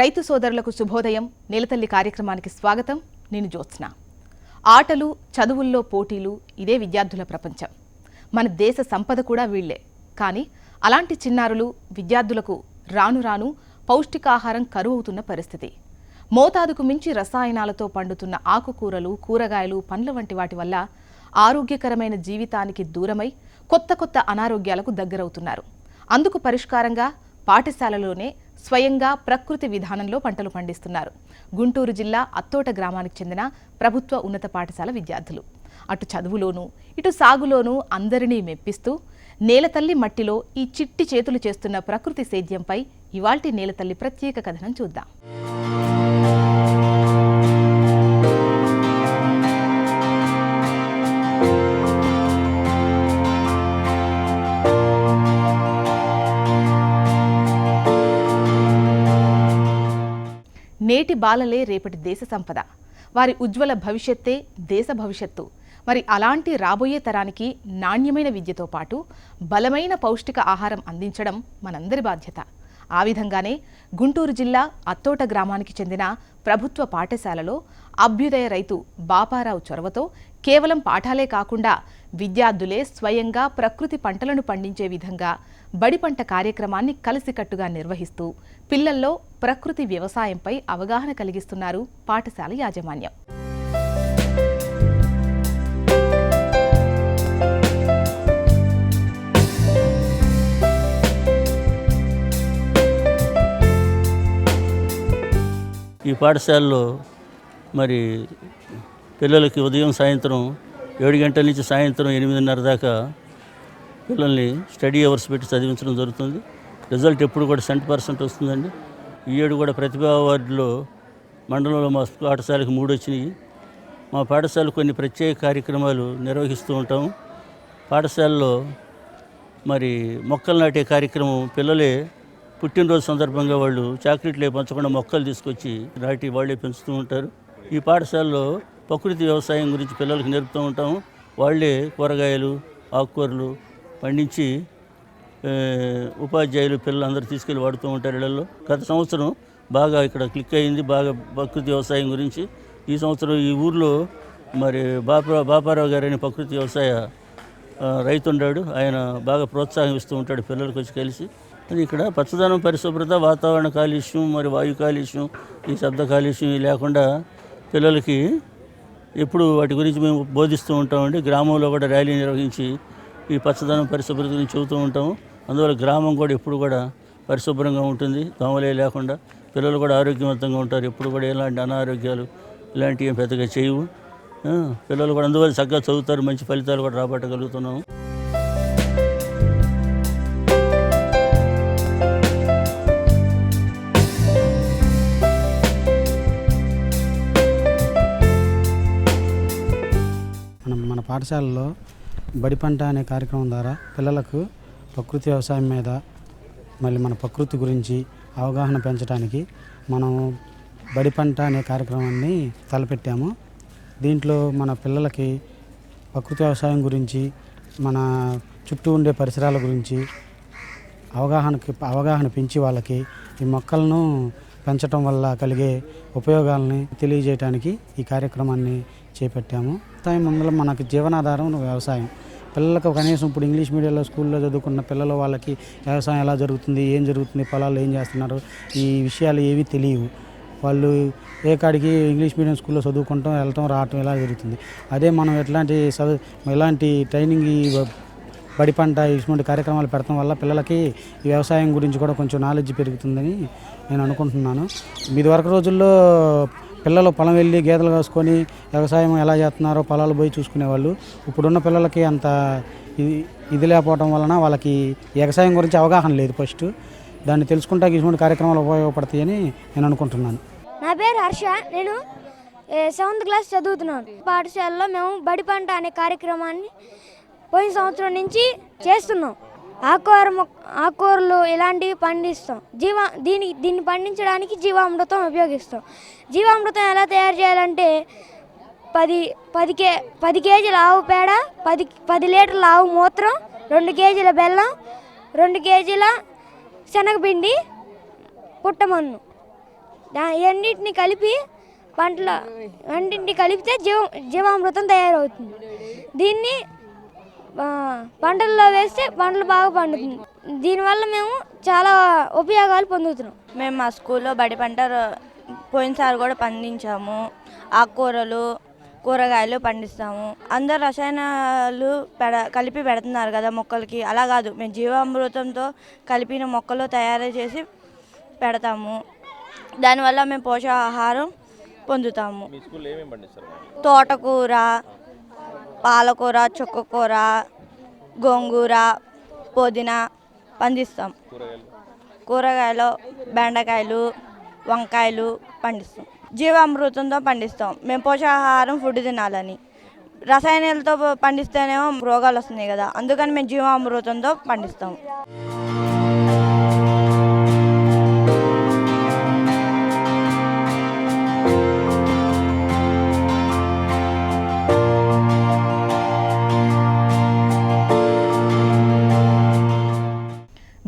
రైతు సోదరులకు శుభోదయం. నెలతల్లి కార్యక్రమానికి స్వాగతం. నేను జ్యోత్స్న. ఆటలు చదువుల్లో పోటీలు ఇదే విద్యార్థుల ప్రపంచం. మన దేశ సంపద కూడా వీళ్ళే కానీ అలాంటి చిన్నారులు విద్యార్థులకు రాను రాను పౌష్టికాహారం కరువవుతున్న పరిస్థితి. మోతాదుకు మించి రసాయనాలతో పండుతున్న ఆకుకూరలు కూరగాయలు పండ్ల వంటి వాటి వల్ల ఆరోగ్యకరమైన జీవితానికి దూరమై కొత్త కొత్త అనారోగ్యాలకు దగ్గరవుతున్నారు. అందుకు పరిష్కారంగా పాఠశాలలోనే స్వయంగా ప్రకృతి విధానంలో పంటలు పండిస్తున్నారు. గుంటూరు జిల్లా అత్తోట గ్రామానికి చెందిన ప్రభుత్వ ఉన్నత పాఠశాల విద్యార్థులు. అటు చదువులోనూ ఇటు సాగులోనూ అందరినీ మెప్పిస్తూ నేలతల్లి మట్టిలో ఈ చిట్టి చేతులు చేస్తున్న ప్రకృతి సేద్యంపై ఇవాల్టి నేలతల్లి ప్రత్యేక కథనం చూద్దాం. నేటి బాలలే రేపటి దేశ సంపద. వారి ఉజ్వల భవిష్యత్తే దేశ భవిష్యత్తు. మరి అలాంటి రాబోయే తరానికి నాణ్యమైన విద్యతో పాటు బలమైన పౌష్టిక ఆహారం అందించడం మనందరి బాధ్యత. ఆ విధంగానే గుంటూరు జిల్లా అత్తోట గ్రామానికి చెందిన ప్రభుత్వ పాఠశాలలో అభ్యుదయ రైతు బాపారావు చొరవతో కేవలం పాఠాలే కాకుండా విద్యార్థులే స్వయంగా ప్రకృతి పంటలను పండించే విధంగా బడి పంట కార్యక్రమాన్ని కలిసికట్టుగా నిర్వహిస్తూ పిల్లల్లో ప్రకృతి వ్యవసాయంపై అవగాహన కలిగిస్తున్నారు పాఠశాల యాజమాన్యం. ఈ పాఠశాలలో మరి పిల్లలకి ఉదయం సాయంత్రం ఏడు గంటల నుంచి సాయంత్రం ఎనిమిదిన్నర దాకా పిల్లల్ని స్టడీ అవర్స్ పెట్టి చదివించడం జరుగుతుంది. రిజల్ట్ ఎప్పుడు కూడా సెంట్ పర్సెంట్ వస్తుందండి. ఈ ఏడు కూడా ప్రతిభా అవార్డులో మండలంలో మా పాఠశాలకు మూడు వచ్చినాయి. మా పాఠశాల కొన్ని ప్రత్యేక కార్యక్రమాలు నిర్వహిస్తూ ఉంటాము పాఠశాలలో మరి మొక్కలు నాటే కార్యక్రమం పిల్లలే పుట్టినరోజు సందర్భంగా వాళ్ళు చాక్లెట్లు పంచకుండా మొక్కలు తీసుకొచ్చి నాటి వాళ్ళే పెంచుతూ ఉంటారు. ఈ పాఠశాలలో ప్రకృతి వ్యవసాయం గురించి పిల్లలకు నేర్పుతూ ఉంటాము. వాళ్ళే కూరగాయలు ఆకుకూరలు పండించి ఉపాధ్యాయులు పిల్లలందరూ తీసుకెళ్ళి వాడుతూ ఉంటారు ఇళ్ళలో. గత సంవత్సరం బాగా ఇక్కడ క్లిక్ అయింది. బాగా ప్రకృతి వ్యవసాయం గురించి. ఈ సంవత్సరం ఈ ఊర్లో మరి బాపా బాపారావు గారని ప్రకృతి వ్యవసాయ రైతుండాడు. రైతు ఉన్నాడు ఆయన బాగా ప్రోత్సాహం ఇస్తూ ఉంటాడు పిల్లలకు వచ్చి కలిసి. అది ఇక్కడ పచ్చదనం పరిశుభ్రత వాతావరణ కాలుష్యం మరి వాయు కాలుష్యం ఈ శబ్ద కాలుష్యం లేకుండా పిల్లలకి ఎప్పుడు వాటి గురించి మేము బోధిస్తూ ఉంటామండి. గ్రామంలో కూడా ర్యాలీ నిర్వహించి ఈ పచ్చదనం పరిశుభ్రత గురించి చెబుతూ ఉంటాము. అందువల్ల గ్రామం కూడా ఎప్పుడు కూడా పరిశుభ్రంగా ఉంటుంది. దోమలే లేకుండా పిల్లలు కూడా ఆరోగ్యవంతంగా ఉంటారు. ఎప్పుడు కూడా ఎలాంటి అనారోగ్యాలు ఇలాంటివి ఏం పెద్దగా చేయవు. పిల్లలు కూడా అందువల్ల చక్కగా చదువుతారు. మంచి ఫలితాలు కూడా రాబట్టగలుగుతున్నాము. మనం మన పాఠశాలలో బడి పంట అనే కార్యక్రమం ద్వారా పిల్లలకు ప్రకృతి వ్యవసాయం మీద మళ్ళీ మన ప్రకృతి గురించి అవగాహన పెంచడానికి మనం బడి పంట అనే కార్యక్రమాన్ని తలపెట్టాము. దీంట్లో మన పిల్లలకి ప్రకృతి వ్యవసాయం గురించి మన చుట్టూ ఉండే పరిసరాల గురించి అవగాహనకి అవగాహన పెంచి వాళ్ళకి ఈ మొక్కలను పెంచడం వల్ల కలిగే ఉపయోగాలని తెలియజేయడానికి ఈ కార్యక్రమాన్ని చేపట్టాము. వ్యవసాయం ముందులో మనకు జీవనాధారం వ్యవసాయం. పిల్లలకు కనీసం ఇప్పుడు ఇంగ్లీష్ మీడియంలో స్కూల్లో చదువుకున్న పిల్లలు వాళ్ళకి వ్యవసాయం ఎలా జరుగుతుంది ఏం జరుగుతుంది పొలాలు ఏం చేస్తున్నారు ఈ విషయాలు ఏవి తెలియవు. వాళ్ళు ఏ కాడికి ఇంగ్లీష్ మీడియం స్కూల్లో చదువుకుంటాం వెళ్ళటం రావటం ఇలా జరుగుతుంది. అదే మనం ఎట్లాంటి చదువు ఇలాంటి ట్రైనింగ్ ఈ బడి పంట ఇటువంటి కార్యక్రమాలు పెడతాం వల్ల పిల్లలకి ఈ వ్యవసాయం గురించి కూడా కొంచెం నాలెడ్జ్ పెరుగుతుందని నేను అనుకుంటున్నాను. ఇది వరకు రోజుల్లో పిల్లలు పొలం వెళ్ళి గేదెలు కాసుకొని వ్యవసాయం ఎలా చేస్తున్నారో పొలాలు పోయి చూసుకునేవాళ్ళు. ఇప్పుడున్న పిల్లలకి అంత ఇది ఇది లేకపోవడం వలన వాళ్ళకి వ్యవసాయం గురించి అవగాహన లేదు ఫస్ట్. దాన్ని తెలుసుకుంటా ఇటువంటి కార్యక్రమాలు ఉపయోగపడతాయని నేను అనుకుంటున్నాను. నా పేరు హర్ష. నేను సెవెంత్ క్లాస్ చదువుతున్నాను. పాఠశాలలో మేము బడి పంట అనే కార్యక్రమాన్ని పోయిన సంవత్సరం నుంచి చేస్తున్నాం. ఆకుకూర మొక్క ఆకుకూరలు ఇలాంటివి పండిస్తాం. జీవ దీని దీన్ని పండించడానికి జీవామృతం ఉపయోగిస్తాం. జీవామృతం ఎలా తయారు చేయాలంటే పది పది కే పది కేజీల ఆవు పేడ పది పది లీటర్ల ఆవు మూత్రం రెండు కేజీల బెల్లం రెండు కేజీల శనగపిండి పుట్టమన్ను దా ఇవన్నిటిని కలిపి పంటలో అన్నింటిని కలిపితే జీవ జీవామృతం తయారవుతుంది. దీన్ని పంటల్లో వేస్తే పంటలు బాగా పండుతుంది. దీనివల్ల మేము చాలా ఉపయోగాలు పొందుతున్నాం. మేము మా స్కూల్లో బడి పంట పోయినసారి కూడా పండించాము. ఆకుకూరలు కూరగాయలు పండిస్తాము. అందరు రసాయనాలు పెడ కలిపి పెడుతున్నారు కదా మొక్కలకి. అలా కాదు మేము జీవామృతంతో కలిపిన మొక్కలు తయారు చేసి పెడతాము. దానివల్ల మేము పోషకాహారం పొందుతాము. తోటకూర పాలకూర చుక్కకూర గోంగూర పుదీనా పండిస్తాం. కూరగాయలు బెండకాయలు వంకాయలు పండిస్తాం. జీవామృతంతో పండిస్తాం. మేము పోషకాహారం ఫుడ్ తినాలని. రసాయనాలతో పండిస్తేనేమో రోగాలు వస్తున్నాయి కదా. అందుకని మేము జీవామృతంతో పండిస్తాం.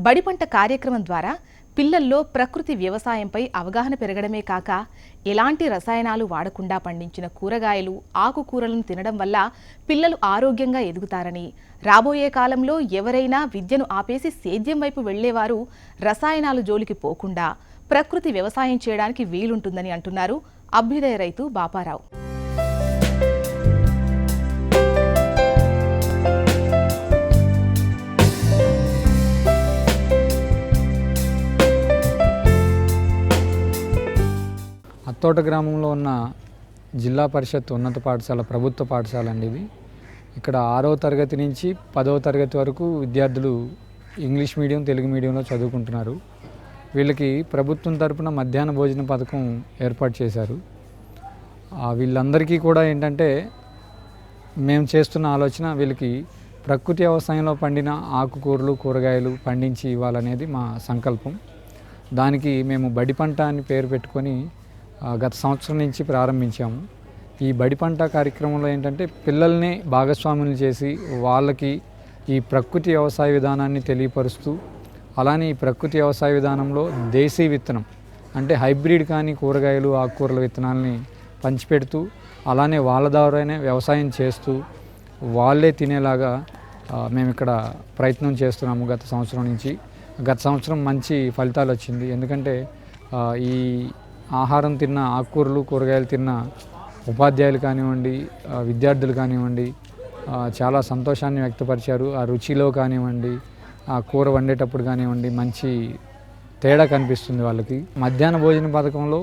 బడి పంట కార్యక్రమం ద్వారా పిల్లల్లో ప్రకృతి వ్యవసాయంపై అవగాహన పెరగడమే కాక ఎలాంటి రసాయనాలు వాడకుండా పండించిన కూరగాయలు ఆకుకూరలను తినడం వల్ల పిల్లలు ఆరోగ్యంగా ఎదుగుతారని రాబోయే కాలంలో ఎవరైనా విద్యను ఆపేసి సేద్యం వైపు వెళ్ళేవారు రసాయనాలు జోలికి పోకుండా ప్రకృతి వ్యవసాయం చేయడానికి వీలుంటుందని అంటున్నారు అభ్యుదయ రైతు బాపారావు. అత్తోట గ్రామంలో ఉన్న జిల్లా పరిషత్ ఉన్నత పాఠశాల ప్రభుత్వ పాఠశాల అండి ఇది. ఇక్కడ ఆరో తరగతి నుంచి పదవ తరగతి వరకు విద్యార్థులు ఇంగ్లీష్ మీడియం తెలుగు మీడియంలో చదువుకుంటున్నారు. వీళ్ళకి ప్రభుత్వం తరపున మధ్యాహ్న భోజన పథకం ఏర్పాటు చేశారు. వీళ్ళందరికీ కూడా ఏంటంటే మేము చేస్తున్న ఆలోచన వీళ్ళకి ప్రకృతి వ్యవసాయంలో పండిన ఆకుకూరలు కూరగాయలు పండించి ఇవ్వాలనేది మా సంకల్పం. దానికి మేము బడి పంట అని పేరు పెట్టుకొని గత సంవత్సరం నుంచి ప్రారంభించాము. ఈ బడి పంట కార్యక్రమంలో ఏంటంటే పిల్లల్ని భాగస్వాములు చేసి వాళ్ళకి ఈ ప్రకృతి వ్యవసాయ విధానాన్ని తెలియపరుస్తూ అలానే ఈ ప్రకృతి వ్యవసాయ విధానంలో దేశీ విత్తనం అంటే హైబ్రిడ్ కానీ కూరగాయలు ఆకుకూరల విత్తనాలని పంచిపెడుతూ అలానే వాళ్ళ ద్వారానే వ్యవసాయం చేస్తూ వాళ్ళే తినేలాగా మేము ఇక్కడ ప్రయత్నం చేస్తున్నాము గత సంవత్సరం నుంచి. గత సంవత్సరం మంచి ఫలితాలు వచ్చింది. ఎందుకంటే ఈ ఆహారం తిన్న ఆకుకూరలు కూరగాయలు తిన్న ఉపాధ్యాయులు కానివ్వండి విద్యార్థులు కానివ్వండి చాలా సంతోషాన్ని వ్యక్తపరిచారు. ఆ రుచిలో కానివ్వండి ఆ కూర వండేటప్పుడు కానివ్వండి మంచి తేడా కనిపిస్తుంది వాళ్ళకి. మధ్యాహ్న భోజన పథకంలో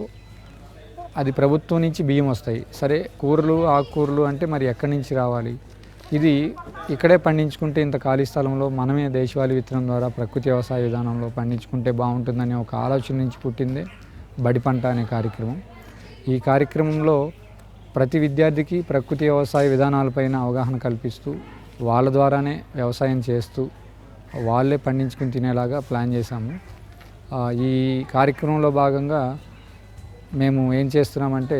అది ప్రభుత్వం నుంచి బియ్యం వస్తాయి. సరే కూరలు ఆకుకూరలు అంటే మరి ఎక్కడి నుంచి రావాలి? ఇది ఇక్కడే పండించుకుంటే ఇంత ఖాళీ స్థలంలో మనమే దేశవాళీ విత్తనం ద్వారా ప్రకృతి వ్యవసాయ విధానంలో పండించుకుంటే బాగుంటుందనే ఒక ఆలోచన నుంచి పుట్టిందే. బడి పంట అనే కార్యక్రమం. ఈ కార్యక్రమంలో ప్రతి విద్యార్థికి ప్రకృతి వ్యవసాయ విధానాలపైన అవగాహన కల్పిస్తూ వాళ్ళ ద్వారానే వ్యవసాయం చేస్తూ వాళ్ళే పండించుకుని తినేలాగా ప్లాన్ చేశాము. ఈ కార్యక్రమంలో భాగంగా మేము ఏం చేస్తున్నామంటే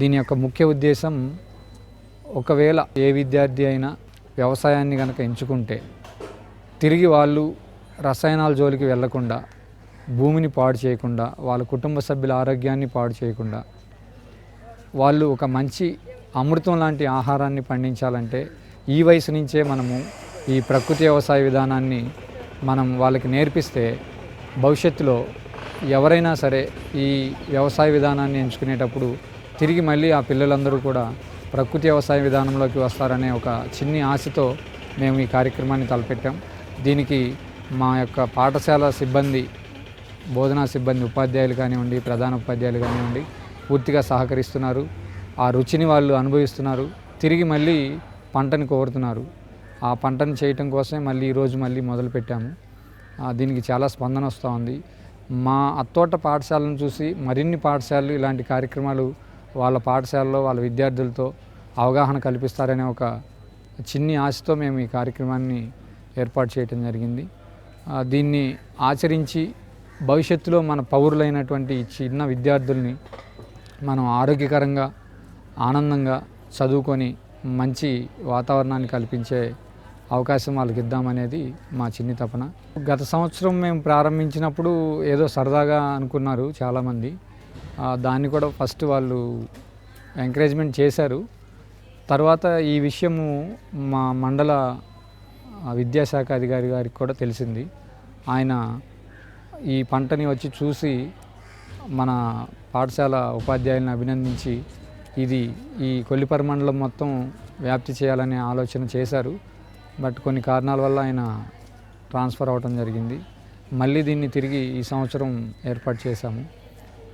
దీని యొక్క ముఖ్య ఉద్దేశం ఒకవేళ ఏ విద్యార్థి అయినా వ్యవసాయాన్ని కనుక ఎంచుకుంటే తిరిగి వాళ్ళు రసాయనాల జోలికి వెళ్ళకుండా భూమిని పాడు చేయకుండా వాళ్ళ కుటుంబ సభ్యుల ఆరోగ్యాన్ని పాడు చేయకుండా వాళ్ళు ఒక మంచి అమృతం లాంటి ఆహారాన్ని పండించాలంటే ఈ వయసు నుంచే మనము ఈ ప్రకృతి వ్యవసాయ విధానాన్ని మనం వాళ్ళకి నేర్పిస్తే భవిష్యత్తులో ఎవరైనా సరే ఈ వ్యవసాయ విధానాన్ని ఎంచుకునేటప్పుడు తిరిగి మళ్ళీ ఆ పిల్లలందరూ కూడా ప్రకృతి వ్యవసాయ విధానంలోకి వస్తారనే ఒక చిన్ని ఆశతో మేము ఈ కార్యక్రమాన్ని తలపెట్టాం. దీనికి మా యొక్క పాఠశాల సిబ్బంది బోధనా సిబ్బంది ఉపాధ్యాయులు కానివ్వండి ప్రధాన ఉపాధ్యాయులు కానివ్వండి పూర్తిగా సహకరిస్తున్నారు. ఆ రుచిని వాళ్ళు అనుభవిస్తున్నారు. తిరిగి మళ్ళీ పంటను కోరుతున్నారు. ఆ పంటను చేయటం కోసమే మళ్ళీ ఈరోజు మళ్ళీ మొదలుపెట్టాము పెట్టాము. దీనికి చాలా స్పందన వస్తూ ఉంది. మా అత్తోట పాఠశాలను చూసి మరిన్ని పాఠశాలలు ఇలాంటి కార్యక్రమాలు వాళ్ళ పాఠశాలలో వాళ్ళ విద్యార్థులతో అవగాహన కల్పిస్తారనే ఒక చిన్ని ఆశతో మేము ఈ కార్యక్రమాన్ని ఏర్పాటు చేయడం జరిగింది. దీన్ని ఆచరించి భవిష్యత్తులో మన పౌరులైనటువంటి చిన్న విద్యార్థుల్ని మనం ఆరోగ్యకరంగా ఆనందంగా చదువుకొని మంచి వాతావరణాన్ని కల్పించే అవకాశం వాళ్ళకి ఇద్దామనేది మా చిన్ని తపన. గత సంవత్సరం మేము ప్రారంభించినప్పుడు ఏదో సరదాగా అనుకున్నారు చాలామంది. దాన్ని కూడా ఫస్ట్ వాళ్ళు ఎంకరేజ్మెంట్ చేశారు. తర్వాత ఈ విషయము మా మండల విద్యాశాఖ అధికారి గారికి కూడా తెలిసింది. ఆయన ఈ పంటని వచ్చి చూసి మన పాఠశాల ఉపాధ్యాయులను అభినందించి ఇది ఈ కొల్లిపర మండలం మొత్తం వ్యాప్తి చేయాలనే ఆలోచన చేశారు. బట్ కొన్ని కారణాల వల్ల ఆయన ట్రాన్స్ఫర్ అవ్వటం జరిగింది. మళ్ళీ దీన్ని తిరిగి ఈ సంవత్సరం ఏర్పాటు చేశాము.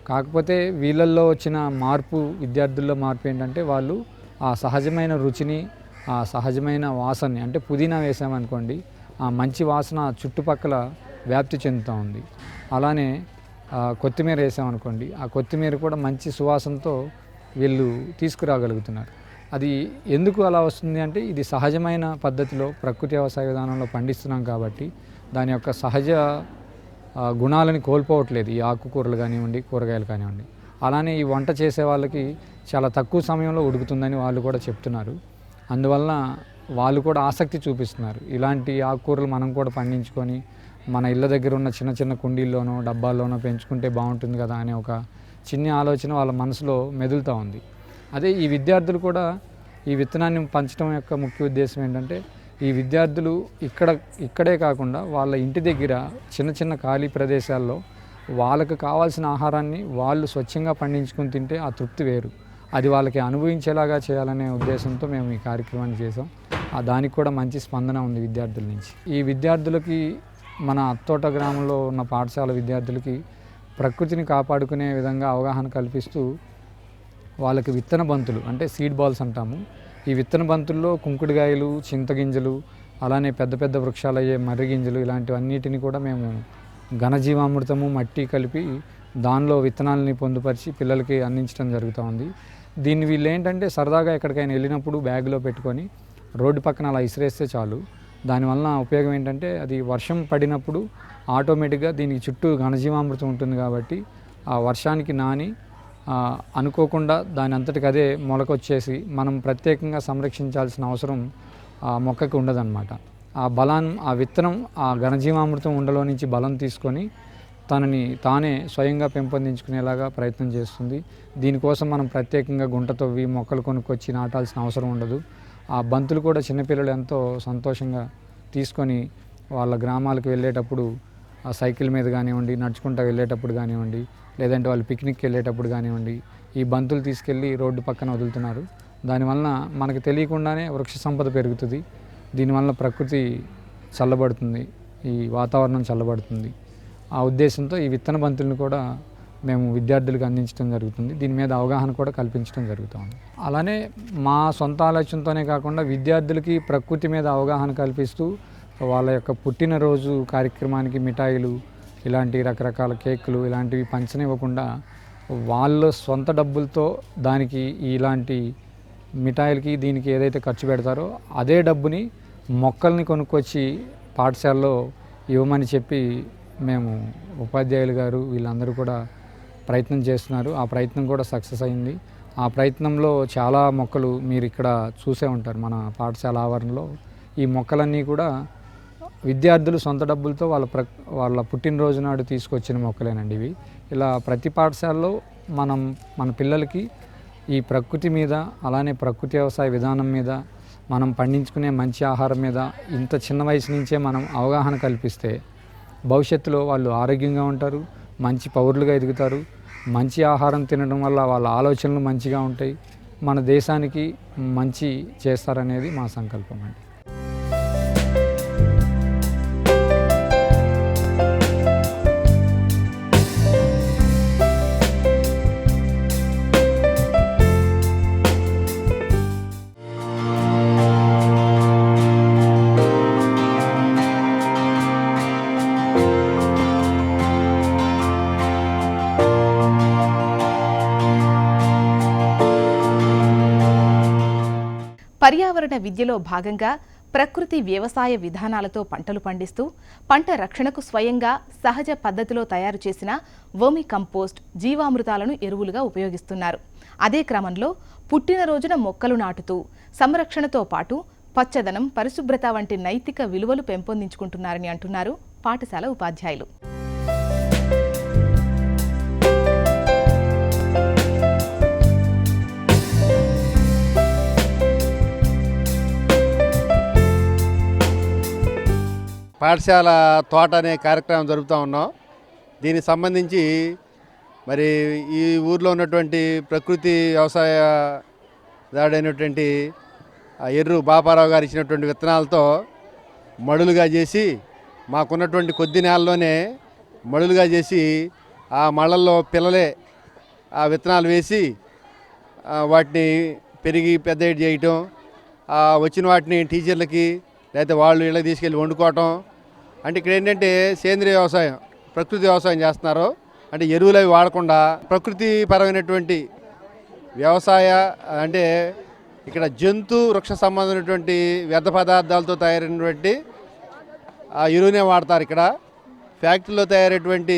కాకపోతే వీళ్ళల్లో వచ్చిన మార్పు విద్యార్థుల్లో మార్పు ఏంటంటే వాళ్ళు ఆ సహజమైన రుచిని ఆ సహజమైన వాసనని అంటే పుదీనా వేసామనుకోండి ఆ మంచి వాసన చుట్టుపక్కల వ్యాప్తి చెందుతూ ఉంది. అలానే కొత్తిమీర వేసామనుకోండి ఆ కొత్తిమీర కూడా మంచి సువాసనతో వీళ్ళు తీసుకురాగలుగుతున్నారు. అది ఎందుకు అలా వస్తుంది అంటే ఇది సహజమైన పద్ధతిలో ప్రకృతి వ్యవసాయ విధానంలో పండిస్తున్నాం కాబట్టి దాని యొక్క సహజ గుణాలని కోల్పోవట్లేదు. ఈ ఆకుకూరలు కానివ్వండి కూరగాయలు కానివ్వండి. అలానే ఈ వంట చేసే వాళ్ళకి చాలా తక్కువ సమయంలో ఉడుకుతుందని వాళ్ళు కూడా చెప్తున్నారు. అందువలన వాళ్ళు కూడా ఆసక్తి చూపిస్తున్నారు. ఇలాంటి ఆకుకూరలు మనం కూడా పండించుకొని మన ఇళ్ళ దగ్గర ఉన్న చిన్న చిన్న కుండీల్లోనో డబ్బాల్లోనో పెంచుకుంటే బాగుంటుంది కదా అనే ఒక చిన్న ఆలోచన వాళ్ళ మనసులో మెదులుతూ ఉంది. అదే ఈ విద్యార్థులు కూడా ఈ విత్తనాన్ని పంచడం యొక్క ముఖ్య ఉద్దేశం ఏంటంటే ఈ విద్యార్థులు ఇక్కడ ఇక్కడే కాకుండా వాళ్ళ ఇంటి దగ్గర చిన్న చిన్న ఖాళీ ప్రదేశాల్లో వాళ్ళకు కావాల్సిన ఆహారాన్ని వాళ్ళు స్వచ్ఛంగా పండించుకుని తింటే ఆ తృప్తి వేరు. అది వాళ్ళకి అనుభవించేలాగా చేయాలనే ఉద్దేశంతో మేము ఈ కార్యక్రమాన్ని చేసాం దానికి కూడా మంచి స్పందన ఉంది విద్యార్థుల నుంచి. ఈ విద్యార్థులకి మన అత్తోట గ్రామంలో ఉన్న పాఠశాల విద్యార్థులకి ప్రకృతిని కాపాడుకునే విధంగా అవగాహన కల్పిస్తూ వాళ్ళకి విత్తన బంతులు అంటే సీడ్ బాల్స్ అంటాము. ఈ విత్తన బంతుల్లో కుంకుడుగాయలు చింతగింజలు అలానే పెద్ద పెద్ద వృక్షాలు అయ్యే మర్రి గింజలు ఇలాంటివన్నిటిని కూడా మేము ఘనజీవామృతము మట్టి కలిపి దానిలో విత్తనాలని పొందుపరిచి పిల్లలకి అందించడం జరుగుతూ ఉంది దీన్ని వీళ్ళు ఏంటంటే సరదాగా ఎక్కడికైనా వెళ్ళినప్పుడు బ్యాగ్లో పెట్టుకొని రోడ్డు పక్కన అలా ఇసిరేస్తే చాలు. దానివల్ల ఉపయోగం ఏంటంటే అది వర్షం పడినప్పుడు ఆటోమేటిక్గా దీనికి చుట్టూ ఘనజీవామృతం ఉంటుంది కాబట్టి ఆ వర్షానికి నాని అనుకోకుండా దాని అంతటికి అదే మొలకొచ్చేసి మనం ప్రత్యేకంగా సంరక్షించాల్సిన అవసరం ఆ మొక్కకి ఉండదన్నమాట. ఆ బలాన్ని ఆ విత్తనం ఆ ఘనజీవామృతం ఉండలో నుంచి బలం తీసుకొని తనని తానే స్వయంగా పెంపొందించుకునేలాగా ప్రయత్నం చేస్తుంది. దీనికోసం మనం ప్రత్యేకంగా గుంట తవ్వి మొక్కలు కొనుక్కొచ్చి నాటాల్సిన అవసరం ఉండదు. ఆ బంతులు కూడా చిన్నపిల్లలు ఎంతో సంతోషంగా తీసుకొని వాళ్ళ గ్రామాలకు వెళ్ళేటప్పుడు ఆ సైకిల్ మీద కానివ్వండి నడుచుకుంటూ వెళ్ళేటప్పుడు కానివ్వండి లేదంటే వాళ్ళు పిక్నిక్కి వెళ్ళేటప్పుడు కానివ్వండి ఈ బంతులు తీసుకెళ్ళి రోడ్డు పక్కన వదులుతున్నారు. దానివలన మనకు తెలియకుండానే వృక్ష సంపద పెరుగుతుంది. దీనివల్ల ప్రకృతి చల్లబడుతుంది. ఈ వాతావరణం చల్లబడుతుంది. ఆ ఉద్దేశంతో ఈ విత్తన బంతులను కూడా మేము విద్యార్థులకు అందించడం జరుగుతుంది. దీని మీద అవగాహన కూడా కల్పించడం జరుగుతుంది. అలానే మా సొంత ఆలోచనతోనే కాకుండా విద్యార్థులకి ప్రకృతి మీద అవగాహన కల్పిస్తూ వాళ్ళ యొక్క పుట్టినరోజు కార్యక్రమానికి మిఠాయిలు ఇలాంటి రకరకాల కేకులు ఇలాంటివి పంచనివ్వకుండా వాళ్ళ సొంత డబ్బులతో దానికి ఇలాంటి మిఠాయిలకి దీనికి ఏదైతే ఖర్చు పెడతారో అదే డబ్బుని మొక్కల్ని కొనుక్కొచ్చి పాఠశాలలో ఇవ్వమని చెప్పి మేము ఉపాధ్యాయులు గారు వీళ్ళందరూ కూడా ప్రయత్నం చేస్తున్నారు. ఆ ప్రయత్నం కూడా సక్సెస్ అయింది. ఆ ప్రయత్నంలో చాలా మొక్కలు మీరు ఇక్కడ చూసే ఉంటారు మన పాఠశాల ఆవరణలో. ఈ మొక్కలన్నీ కూడా విద్యార్థులు సొంత డబ్బులతో వాళ్ళ ప్ర వాళ్ళ పుట్టినరోజు నాడు తీసుకొచ్చిన మొక్కలేనండి ఇవి. ఇలా ప్రతి పాఠశాలలో మనం మన పిల్లలకి ఈ ప్రకృతి మీద అలానే ప్రకృతి వ్యవసాయ విధానం మీద మనం పండించుకునే మంచి ఆహారం మీద ఇంత చిన్న వయసు నుంచే మనం అవగాహన కల్పిస్తే భవిష్యత్తులో వాళ్ళు ఆరోగ్యంగా ఉంటారు మంచి పౌరులుగా ఎదుగుతారు. మంచి ఆహారం తినడం వల్ల వాళ్ళ ఆలోచనలు మంచిగా ఉంటాయి. మన దేశానికి మంచి చేస్తారనేది మా సంకల్పం అండి. పర్యావరణ విద్యలో భాగంగా ప్రకృతి వ్యవసాయ విధానాలతో పంటలు పండిస్తూ పంట రక్షణకు స్వయంగా సహజ పద్ధతిలో తయారు చేసిన వర్మి కంపోస్ట్ జీవామృతాలను ఎరువులుగా ఉపయోగిస్తున్నారు. అదే క్రమంలో పుట్టినరోజున మొక్కలు నాటుతూ సంరక్షణతో పాటు పచ్చదనం పరిశుభ్రత వంటి నైతిక విలువలు పెంపొందించుకుంటున్నారని అంటున్నారు పాఠశాల ఉపాధ్యాయులు. పాఠశాల తోట అనే కార్యక్రమం జరుపుతూ ఉన్నాం. దీనికి సంబంధించి మరి ఈ ఊర్లో ఉన్నటువంటి ప్రకృతి వ్యవసాయ దాడైనటువంటి ఆ ఎర్రు బాపారావు గారు ఇచ్చినటువంటి విత్తనాలతో మడులుగా చేసి మాకున్నటువంటి కొద్ది నేలలోనే మడులుగా చేసి ఆ మళ్ళల్లో పిల్లలే ఆ విత్తనాలు వేసి వాటిని పెరిగి పెద్ద చేయటం వచ్చిన వాటిని టీచర్లకి లేకపోతే వాళ్ళు ఇలా తీసుకెళ్ళి వండుకోవటం. అంటే ఇక్కడ ఏంటంటే సేంద్రియ వ్యవసాయం ప్రకృతి వ్యవసాయం చేస్తున్నారు. అంటే ఎరువులు అవి వాడకుండా ప్రకృతి పరమైనటువంటి వ్యవసాయ అంటే ఇక్కడ జంతు వృక్ష సంబంధమైనటువంటి వ్యర్థ పదార్థాలతో తయారైనటువంటి ఆ ఎరువునే వాడతారు ఇక్కడ. ఫ్యాక్టరీలో తయారైనటువంటి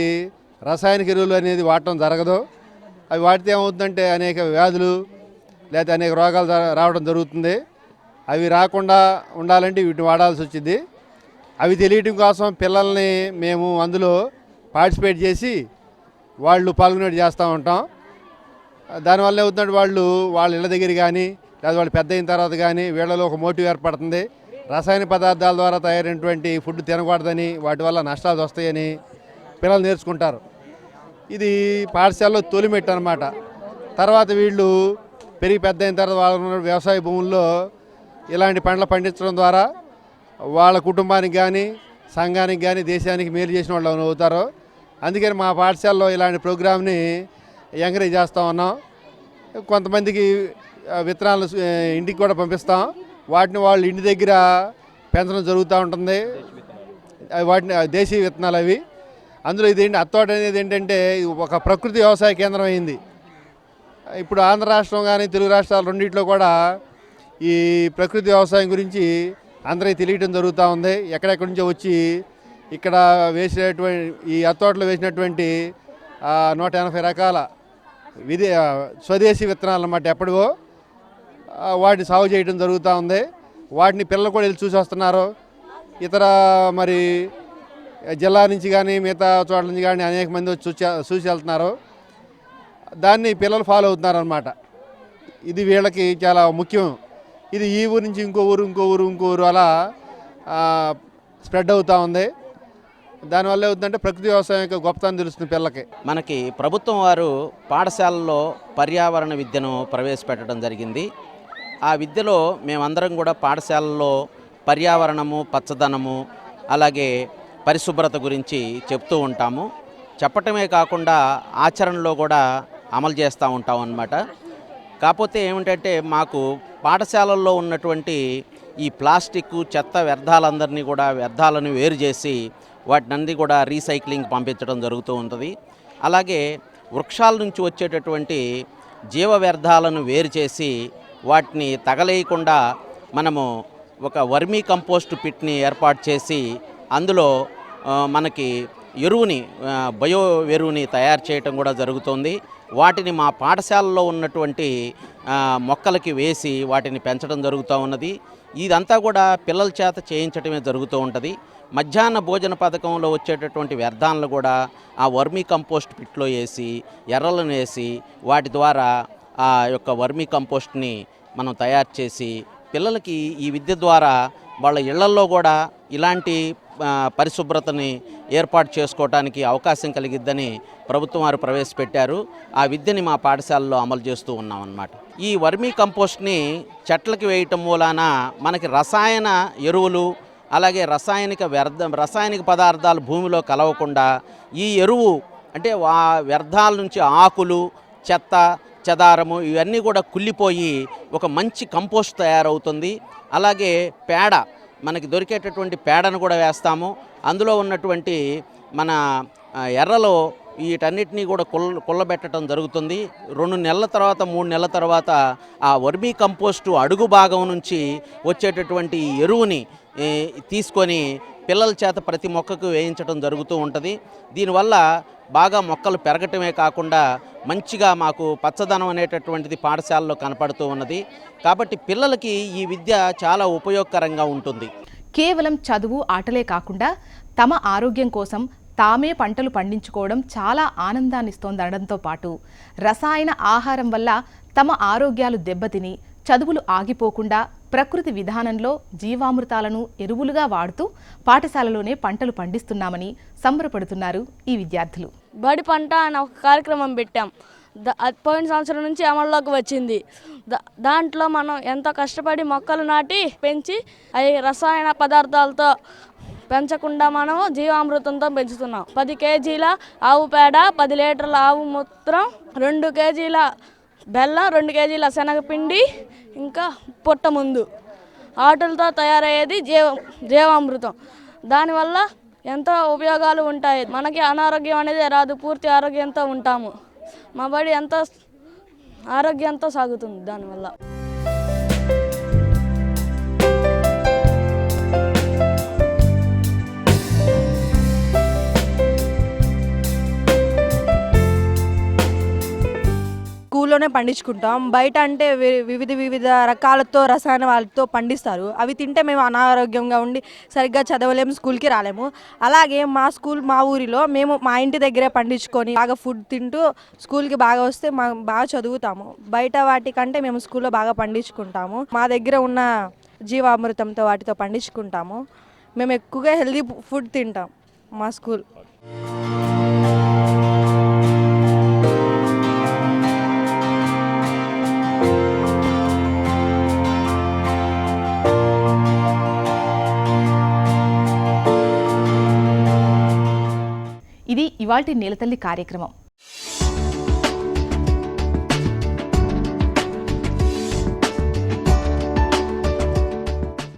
రసాయనిక ఎరువులు అనేది వాడటం జరగదు. అవి వాడితే ఏమవుతుందంటే అనేక వ్యాధులు లేకపోతే అనేక రోగాలు రావడం జరుగుతుంది. అవి రాకుండా ఉండాలంటే వీటిని వాడాల్సి వచ్చింది. అవి తెలియటం కోసం పిల్లల్ని మేము అందులో పార్టిసిపేట్ చేసి వాళ్ళు పాల్గొనేట్టు చేస్తూ ఉంటాం. దానివల్ల ఏమవుతుందంటే వాళ్ళు వాళ్ళ ఇళ్ళ దగ్గర కానీ లేదా వాళ్ళు పెద్ద అయిన తర్వాత కానీ వీళ్ళలో ఒక మోటివ్ ఏర్పడుతుంది. రసాయన పదార్థాల ద్వారా తయారైనటువంటి ఫుడ్ తినకూడదని వాటి వల్ల నష్టాలు వస్తాయని పిల్లలు నేర్చుకుంటారు. ఇది పాఠశాలలో తొలిమెట్టు అనమాట తర్వాత వీళ్ళు పెరిగి పెద్ద అయిన తర్వాత వాళ్ళు వ్యవసాయ భూముల్లో ఇలాంటి పంటలు పండించడం ద్వారా వాళ్ళ కుటుంబానికి కానీ సంఘానికి కానీ దేశానికి మేలు చేసిన వాళ్ళు అవుతారు. అందుకని మా పాఠశాలలో ఇలాంటి ప్రోగ్రామ్ని ఎంకరేజ్ చేస్తూ ఉన్నాం. కొంతమందికి విత్తనాలు ఇంటికి కూడా పంపిస్తాం. వాటిని వాళ్ళు ఇంటి దగ్గర పెంచడం జరుగుతూ ఉంటుంది. వాటిని దేశీయ విత్తనాలు అవి. అందులో ఇదేంటి అత్తోట అనేది ఏంటంటే ఒక ప్రకృతి వ్యవసాయ కేంద్రం అయింది. ఇప్పుడు ఆంధ్ర రాష్ట్రం కానీ తెలుగు రాష్ట్రాలు రెండిట్లో కూడా ఈ ప్రకృతి వ్యవసాయం గురించి అందరికీ తెలియటం జరుగుతూ ఉంది. ఎక్కడెక్కడి నుంచో వచ్చి ఇక్కడ వేసినటువంటి ఈ అత్తోటలో వేసినటువంటి నూట ఎనభై రకాల విదే స్వదేశీ విత్తనాలు అన్నమాట ఎప్పటివో వాటిని సాగు చేయడం జరుగుతూ ఉంది. వాటిని పిల్లలు కూడా వెళ్ళి చూసి వస్తున్నారు. ఇతర మరి జిల్లా నుంచి కానీ మిగతా చోట్ల నుంచి కానీ అనేక మంది వచ్చి చూసి చూసి వెళ్తున్నారు. దాన్ని పిల్లలు ఫాలో అవుతున్నారు అనమాట ఇది వీళ్ళకి చాలా ముఖ్యం. ఇది ఈ ఊరు నుంచి ఇంకో ఊరు ఇంకో ఊరు ఇంకో ఊరు అలా స్ప్రెడ్ అవుతూ ఉంది. దానివల్ల ఏమవుతుందంటే ప్రకృతి వ్యవసాయం యొక్క గొప్పతనం తెలుస్తుంది పిల్లలకి. మనకి ప్రభుత్వం వారు పాఠశాలల్లో పర్యావరణ విద్యను ప్రవేశపెట్టడం జరిగింది. ఆ విద్యలో మేమందరం కూడా పాఠశాలల్లో పర్యావరణము పచ్చదనము అలాగే పరిశుభ్రత గురించి చెప్తూ ఉంటాము. చెప్పటమే కాకుండా ఆచరణలో కూడా అమలు చేస్తూ ఉంటాం అన్నమాట కాకపోతే ఏమిటంటే మాకు పాఠశాలల్లో ఉన్నటువంటి ఈ ప్లాస్టిక్ చెత్త వ్యర్థాలందరినీ కూడా వ్యర్థాలను వేరు చేసి వాటినంది కూడా రీసైక్లింగ్ పంపించడం జరుగుతూ ఉంటుంది. అలాగే వృక్షాల నుంచి వచ్చేటటువంటి జీవ వ్యర్థాలను వేరు చేసి వాటిని తగలేయకుండా మనము ఒక వర్మీ కంపోస్ట్ పిట్ని ఏర్పాటు చేసి అందులో మనకి ఎరువుని బయో ఎరువుని తయారు చేయటం కూడా జరుగుతుంది. వాటిని మా పాఠశాలలో ఉన్నటువంటి మొక్కలకి వేసి వాటిని పెంచడం జరుగుతూ ఉన్నది. ఇదంతా కూడా పిల్లల చేత చేయించడమే జరుగుతూ ఉంటుంది. మధ్యాహ్న భోజన పథకంలో వచ్చేటటువంటి వ్యర్థాలను కూడా ఆ వర్మీ కంపోస్ట్ పిట్లో వేసి ఎర్రలను వేసి వాటి ద్వారా ఆ యొక్క వర్మీ కంపోస్ట్ని మనం తయారు చేసి పిల్లలకి ఈ విద్య ద్వారా వాళ్ళ ఇళ్ళల్లో కూడా ఇలాంటి పరిశుభ్రతని ఏర్పాటు చేసుకోవడానికి అవకాశం కలిగిద్దని ప్రభుత్వం వారు ప్రవేశపెట్టారు. ఆ విద్యని మా పాఠశాలలో అమలు చేస్తూ ఉన్నాం అన్నమాట. ఈ వర్మీ కంపోస్ట్ని చెట్లకి వేయటం మూలాన మనకి రసాయన ఎరువులు అలాగే రసాయనిక వ్యర్థ రసాయనిక పదార్థాలు భూమిలో కలవకుండా ఈ ఎరువు అంటే వా వ్యర్థాల నుంచి ఆకులు చెత్త చెదారము ఇవన్నీ కూడా కుళ్ళిపోయి ఒక మంచి కంపోస్ట్ తయారవుతుంది. అలాగే పేడ మనకి దొరికేటటువంటి పేడను కూడా వేస్తాము. అందులో ఉన్నటువంటి మన ఎర్రలో వీటన్నిటినీ కూడా కుల్ల కుల్లబెట్టడం జరుగుతుంది. రెండు నెలల తర్వాత మూడు నెలల తర్వాత ఆ వర్మీ కంపోస్టు అడుగు భాగం నుంచి వచ్చేటటువంటి ఎరువుని తీసుకొని పిల్లల చేత ప్రతి మొక్కకు వేయించడం జరుగుతూ ఉంటుంది. దీనివల్ల బాగా మొక్కలు పెరగటమే కాకుండా మంచిగా మాకు పచ్చదనం అనేటటువంటిది పాఠశాలలో కనపడుతూ ఉన్నది. కాబట్టి పిల్లలకి ఈ విద్య చాలా ఉపయోగకరంగా ఉంటుంది. కేవలం చదువు ఆటలే కాకుండా తమ ఆరోగ్యం కోసం తామే పంటలు పండించుకోవడం చాలా ఆనందాన్నిస్తోందనడంతో పాటు రసాయన ఆహారం వల్ల తమ ఆరోగ్యాలు దెబ్బతిని చదువులు ఆగిపోకుండా ప్రకృతి విధానంలో జీవామృతాలను ఎరువులుగా వాడుతూ పాఠశాలలోనే పంటలు పండిస్తున్నామని సంబరపడుతున్నారు ఈ విద్యార్థులు. బడి పంట అనే ఒక కార్యక్రమం పెట్టాం. పోయిన సంవత్సరం నుంచి అమల్లోకి వచ్చింది. దాంట్లో మనం ఎంతో కష్టపడి మొక్కలు నాటి పెంచి అవి రసాయన పదార్థాలతో పెంచకుండా మనము జీవామృతంతో పెంచుతున్నాం. పది కేజీల ఆవు పేడ పది లీటర్ల ఆవు మూత్రం రెండు కేజీల బెల్లం రెండు కేజీల శనగపిండి ఇంకా పొట్ట ముందు. ఆటలతో తయారయ్యేది జీవ జీవామృతం. దానివల్ల ఎంతో ఉపయోగాలు ఉంటాయి. మనకి అనారోగ్యం అనేది రాదు పూర్తి ఆరోగ్యంతో ఉంటాము. మా బడి ఎంతో ఆరోగ్యంతో సాగుతుంది దానివల్ల. స్కూల్లోనే పండించుకుంటాం. బయట అంటే వి- వివిధ వివిధ రకాలతో రసాయన వాళ్ళతో పండిస్తారు. అవి తింటే మేము అనారోగ్యంగా ఉండి సరిగ్గా చదవలేము స్కూల్కి రాలేము. అలాగే మా స్కూల్ మా ఊరిలో మేము మా ఇంటి దగ్గరే పండించుకొని బాగా ఫుడ్ తింటూ స్కూల్కి బాగా వస్తే మా బాగా చదువుతాము. బయట వాటికంటే మేము స్కూల్లో బాగా పండించుకుంటాము. మా దగ్గర ఉన్న జీవామృతంతో వాటితో పండించుకుంటాము. మేము ఎక్కువగా హెల్దీ ఫుడ్ తింటాం మా స్కూల్. ఇవాల్టి నేలతల్లి కార్యక్రమం.